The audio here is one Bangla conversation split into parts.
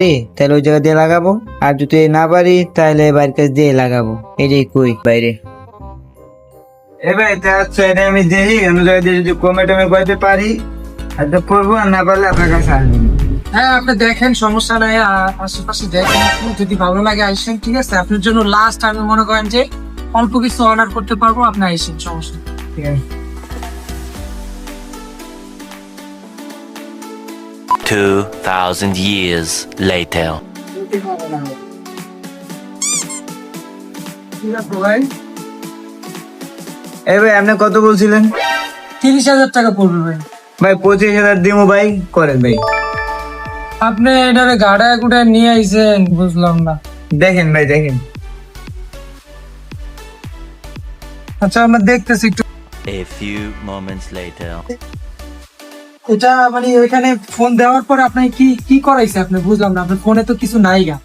পারি তাহলে ওই জায়গা দিয়ে লাগাবো। আর যদি না পারি তাহলে বাড়ির কাছে দিয়ে লাগাবো। এটাই কই বাইরে? এ ভাই তা আচ্ছা এটা আমি দেখি। অন্য জায়গায় দিয়ে যদি কমে টমে করতে পারি আর তো করব আর না পারলে আপনার কাছে আসবেন হ্যাঁ আপনি দেখেন সমস্যা নাই। আশেপাশে দেখেন যদি ভালো লাগে আইসেন ঠিক আছে? আপনার জন্য লাস্ট আমি মনে করেন যে অল্প কিছু অর্ডার করতে পারব আপনি আইসেন সমস্যা ঠিক আছে। 2,000 years later. এই ভাই আপনি কত বলছিলেন? তিরিশ হাজার টাকা পড়বে ভাই। ভাই পঁচিশ হাজার দিমো ভাই করেন ভাই। আপনি এটারে গাড়ায় গুড়ায় নিয়ে আইছেন বুঝলাম না। দেখেন ভাই দেখেন। আচ্ছা আমরা দেখতেছি একটু। A few moments later. এটা মানে এখানে ফোন দেওয়ার পর আপনি কি কি করাইছে আপনি? বুঝলাম না আপনার ফোনে তো কিছু নাই গা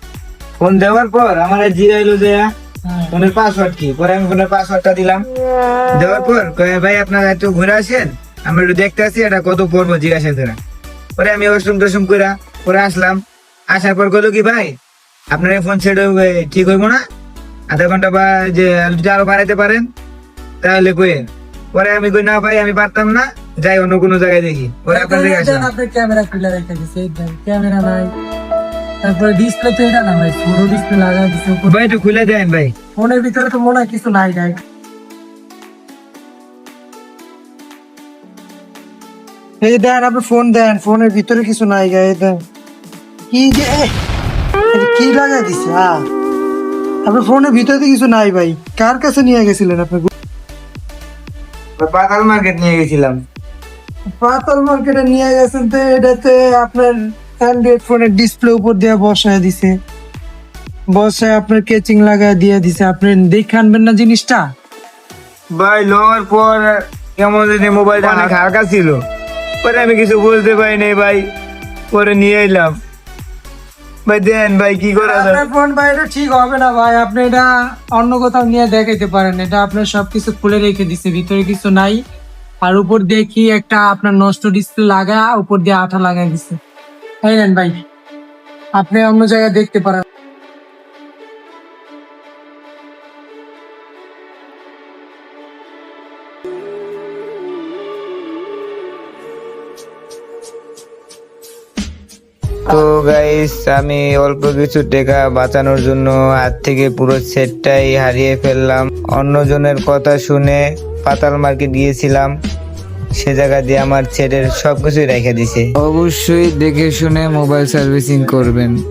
ফোন দেওয়ার পর আমার জিরাইলো যে হ্যাঁ। ফোনের পাসওয়ার্ড কি? পরে আমি ফোনের পাসওয়ার্ডটা দিলাম। দেওয়ার পর কয়ে, ভাই আপনারা একটু ঘুরে আসেন। আমরা একটু দেখতে আসি এটা কত পড়ব জিজ্ঞাসা করে। পরে আমি ওষুম টসুম করে পরে আসলাম। আসার পর কইলো কি ভাই আপনার ফোন সেট ঠিক হইব না? আধা ঘণ্টা বা যে আরও বাড়াইতে পারেন তাহলে কইেন পরে আমি কই না ভাই আমি পারতাম না। যাই অন্য কোনো জায়গায় দেখি। আপনার দিকে আসলাম আপনার ক্যামেরা খুলে রেখে দিছে ক্যামেরা নাই তারপরে ডিসপ্লে তো এটা না ভাই ছোট ডিসপ্লে লাগাই দিছে ভাই একটু খুলে দেন ভাই। ফোনের ভিতরে তো মনে হয় কিছু নাই নাই এই দেন আপনি ফোন দেন ফোনের ভিতরে কিছু নাই গা এই দেন কি যে কি লাগাই দিছে হ্যাঁ আপনার ফোনের ভিতরে তো কিছু নাই ভাই। কার কাছে নিয়ে গেছিলেন আপনি? পাতাল মার্কেট নিয়ে গেছিলাম। পাতাল মার্কেটে নিয়ে গেছেন তো এটাতে আপনার অ্যান্ড্রয়েড ফোনের ডিসপ্লে উপর দিয়ে বসায় দিছে। বসায় আপনার কেচিং লাগায় দিয়ে দিছে। আপনি দেখে আনবেন না জিনিসটা? ভাই লওয়ার পর কেমন জানি মোবাইলটা অনেক হালকা ছিল। পরে আমি কিছু বলতে পারি নাই ভাই পরে নিয়ে এলাম। ভাই দেন ভাই কি করা যায়? আপনার ফোন ভাই এটা ঠিক হবে না ভাই। আপনি এটা অন্য কোথাও নিয়ে দেখাইতে পারেন। এটা আপনার সবকিছু খুলে রেখে দিছে ভিতরে কিছু নাই। আর উপর দিয়ে কি একটা আপনার নষ্ট ডিসপ্লে লাগা, উপর দিয়ে আঠা লাগাই দিছে এই নেন ভাই, আপনি অন্য জায়গায় দেখতে পারেন। তো গাইস আমি অল্প কিছু টাকা বাঁচানোর জন্য হাত থেকে পুরো সেটটাই হারিয়ে ফেললাম। অন্যজনের কথা শুনে পাতাল মার্কেট গিয়েছিলাম। সে জায়গা দিয়ে আমার ছেলের সবকিছুই রেখে দিছে। অবশ্যই দেখে শুনে মোবাইল সার্ভিসিং করবেন।